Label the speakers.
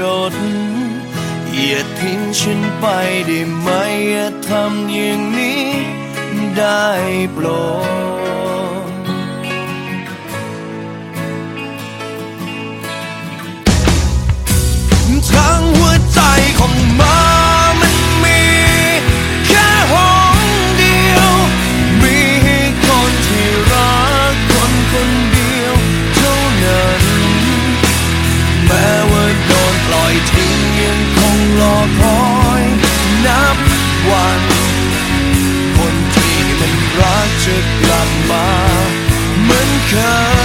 Speaker 1: สักหยดอย่าทิ้งฉันไปได้ไหมอย่าทำอย่างนี้ได้โปรดทั้งหัวใจของมัน จะกลับมาเหมือนเคย